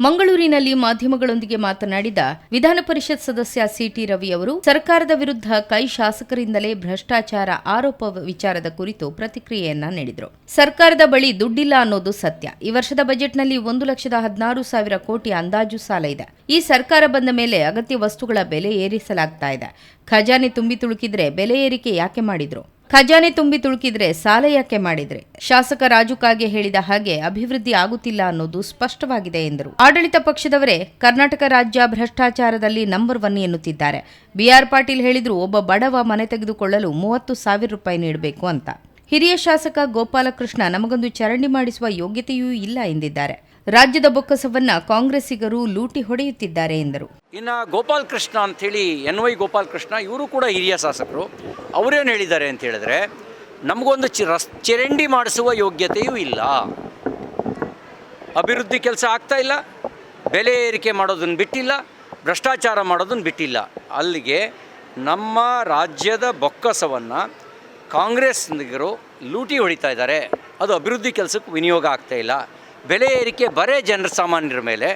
ಮಂಗಳೂರಿನಲ್ಲಿ ಮಾಧ್ಯಮಗಳೊಂದಿಗೆ ಮಾತನಾಡಿದ ವಿಧಾನ ಪರಿಷತ್ ಸದಸ್ಯ ಸಿಟಿ ರವಿ ಅವರು, ಸರ್ಕಾರದ ವಿರುದ್ಧ ಕೈ ಶಾಸಕರಿಂದಲೇ ಭ್ರಷ್ಟಾಚಾರ ಆರೋಪ ವಿಚಾರದ ಕುರಿತು ಪ್ರತಿಕ್ರಿಯೆಯನ್ನ ನೀಡಿದರು. ಸರ್ಕಾರದ ಬಳಿ ದುಡ್ಡಿಲ್ಲ ಅನ್ನೋದು ಸತ್ಯ. ಈ ವರ್ಷದ ಬಜೆಟ್ನಲ್ಲಿ ಒಂದು ಲಕ್ಷದ ಹದಿನಾರು ಸಾವಿರ ಕೋಟಿ ಅಂದಾಜು ಸಾಲ ಇದೆ. ಈ ಸರ್ಕಾರ ಬಂದ ಮೇಲೆ ಅಗತ್ಯ ವಸ್ತುಗಳ ಬೆಲೆ ಏರಿಸಲಾಗ್ತಾ ಇದೆ. ಖಜಾನೆ ತುಂಬಿ ತುಳುಕಿದ್ರೆ ಬೆಲೆ ಏರಿಕೆ ಯಾಕೆ ಮಾಡಿದ್ರು? ಖಜಾನೆ ತುಂಬಿ ತುಳುಕಿದ್ರೆ ಸಾಲ ಯಾಕೆ ಮಾಡಿದ್ರೆ? ಶಾಸಕ ರಾಜು ಕಾಗೆ ಹೇಳಿದ ಹಾಗೆ ಅಭಿವೃದ್ಧಿ ಆಗುತ್ತಿಲ್ಲ ಅನ್ನೋದು ಸ್ಪಷ್ಟವಾಗಿದೆ ಎಂದರು. ಆಡಳಿತ ಪಕ್ಷದವರೇ ಕರ್ನಾಟಕ ರಾಜ್ಯ ಭ್ರಷ್ಟಾಚಾರದಲ್ಲಿ ನಂಬರ್ ಒನ್ ಎನ್ನುತ್ತಿದ್ದಾರೆ. ಬಿಆರ್ ಪಾಟೀಲ್ ಹೇಳಿದ್ರು ಒಬ್ಬ ಬಡವ ಮನೆ ತೆಗೆದುಕೊಳ್ಳಲು ಮೂವತ್ತು ಸಾವಿರ ರೂಪಾಯಿ ನೀಡಬೇಕು ಅಂತ. ಹಿರಿಯ ಶಾಸಕ ಗೋಪಾಲಕೃಷ್ಣ ನಮಗೊಂದು ಚರಂಡಿ ಮಾಡಿಸುವ ಯೋಗ್ಯತೆಯೂ ಇಲ್ಲ ಎಂದಿದ್ದಾರೆ. ರಾಜ್ಯದ ಬೊಕ್ಕಸವನ್ನ ಕಾಂಗ್ರೆಸ್ಸಿಗರು ಲೂಟಿ ಹೊಡೆಯುತ್ತಿದ್ದಾರೆ ಎಂದರು. ಇನ್ನು ಗೋಪಾಲ್ ಕೃಷ್ಣ ಅಂಥೇಳಿ ಎನ್ ವೈ ಗೋಪಾಲ್ ಕೃಷ್ಣ, ಇವರು ಕೂಡ ಹಿರಿಯ ಶಾಸಕರು. ಅವರೇನು ಹೇಳಿದ್ದಾರೆ ಅಂತ ಹೇಳಿದ್ರೆ, ನಮಗೊಂದು ಚಿ ಚರಂಡಿ ಮಾಡಿಸುವ ಯೋಗ್ಯತೆಯೂ ಇಲ್ಲ. ಅಭಿವೃದ್ಧಿ ಕೆಲಸ ಆಗ್ತಾ ಇಲ್ಲ, ಬೆಲೆ ಏರಿಕೆ ಮಾಡೋದನ್ನು ಬಿಟ್ಟಿಲ್ಲ, ಭ್ರಷ್ಟಾಚಾರ ಮಾಡೋದನ್ನು ಬಿಟ್ಟಿಲ್ಲ. ಅಲ್ಲಿಗೆ ನಮ್ಮ ರಾಜ್ಯದ ಬೊಕ್ಕಸವನ್ನು ಕಾಂಗ್ರೆಸ್ನಿಗರು ಲೂಟಿ ಹೊಡಿತಾ ಇದ್ದಾರೆ. ಅದು ಅಭಿವೃದ್ಧಿ ಕೆಲಸಕ್ಕೆ ವಿನಿಯೋಗ ಆಗ್ತಾ ಇಲ್ಲ. ಬೆಲೆ ಏರಿಕೆ ಬರೇ ಜನರ ಸಾಮಾನ್ಯರ ಮೇಲೆ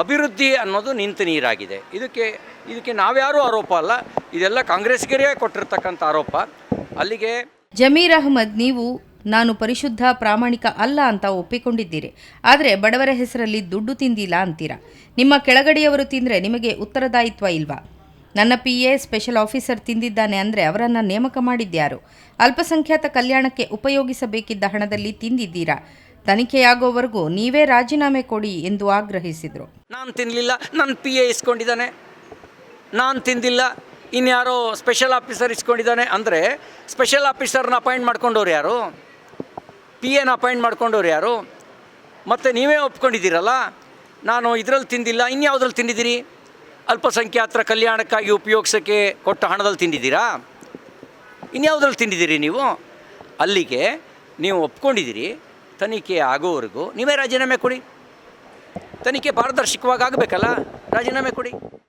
ಅಭಿವೃದ್ಧಿ ಅನ್ನೋದು ನಿಂತು ನೀರಾಗಿದೆ. ಇದಕ್ಕೆ ಇದಕ್ಕೆ ನಾವ್ಯಾರೂ ಆರೋಪ ಅಲ್ಲ, ಇದೆಲ್ಲ ಕಾಂಗ್ರೆಸ್ಗರೇ ಕೊಟ್ಟಿರ್ತಕ್ಕಂಥ ಆರೋಪ. ಅಲ್ಲಿಗೆ ಜಮೀರ್ ಅಹಮದ್, ನೀವು, ನಾನು ಪರಿಶುದ್ಧ, ಪ್ರಾಮಾಣಿಕ ಅಲ್ಲ ಅಂತ ಒಪ್ಪಿಕೊಂಡಿದ್ದೀರಿ. ಆದರೆ ಬಡವರ ಹೆಸರಲ್ಲಿ ದುಡ್ಡು ತಿಂದಿಲ್ಲ ಅಂತೀರಾ? ನಿಮ್ಮ ಕೆಳಗಡೆಯವರು ತಿಂದರೆ ನಿಮಗೆ ಉತ್ತರದಾಯಿತ್ವ ಇಲ್ವಾ? ನನ್ನ ಪಿ ಎ ಸ್ಪೆಷಲ್ ಆಫೀಸರ್ ತಿಂದಿದ್ದಾನೆ ಅಂದರೆ ಅವರನ್ನು ನೇಮಕ ಮಾಡಿದ್ಯಾರು? ಅಲ್ಪಸಂಖ್ಯಾತ ಕಲ್ಯಾಣಕ್ಕೆ ಉಪಯೋಗಿಸಬೇಕಿದ್ದ ಹಣದಲ್ಲಿ ತಿಂದಿದ್ದೀರಾ? ತನಿಖೆಯಾಗೋವರೆಗೂ ನೀವೇ ರಾಜೀನಾಮೆ ಕೊಡಿ ಎಂದು ಆಗ್ರಹಿಸಿದರು. ನಾನು ತಿನ್ನಲಿಲ್ಲ ನನ್ನ ಪಿ ಎ ಇಸ್ಕೊಂಡಿದ್ದಾನೆ. ನಾನು ತಿಂದಿಲ್ಲ, ಇನ್ಯಾರೋ ಸ್ಪೆಷಲ್ ಆಫೀಸರ್ ಇಸ್ಕೊಂಡಿದ್ದಾನೆ ಅಂದರೆ ಸ್ಪೆಷಲ್ ಆಫೀಸರ್ನ ಅಪಾಯಿಂಟ್ ಮಾಡ್ಕೊಂಡವ್ರು ಯಾರು? ಪಿ ಎನ ಅಪಾಯಿಂಟ್ ಮಾಡ್ಕೊಂಡವ್ರು ಯಾರು? ಮತ್ತು ನೀವೇ ಒಪ್ಕೊಂಡಿದ್ದೀರಲ್ಲ? ನಾನು ಇದರಲ್ಲಿ ತಿಂದಿಲ್ಲ, ಇನ್ಯಾವುದ್ರಲ್ಲಿ ತಿಂದಿದ್ದೀರಿ? ಅಲ್ಪಸಂಖ್ಯಾತರ ಕಲ್ಯಾಣಕ್ಕಾಗಿ ಉಪಯೋಗಿಸೋಕ್ಕೆ ಕೊಟ್ಟ ಹಣದಲ್ಲಿ ತಿಂದಿದ್ದೀರಾ? ಇನ್ಯಾವುದ್ರಲ್ಲಿ ತಿಂದಿದ್ದೀರಿ ನೀವು? ಅಲ್ಲಿಗೆ ನೀವು ಒಪ್ಕೊಂಡಿದ್ದೀರಿ ತನಿಖೆ ಆಗೋವರೆಗೂ ನೀವೇ ರಾಜೀನಾಮೆ ಕೊಡಿ. ತನಿಖೆ ಪಾರದರ್ಶಕವಾಗಿ ಆಗಬೇಕಲ್ಲ ರಾಜೀನಾಮೆ ಕೊಡಿ.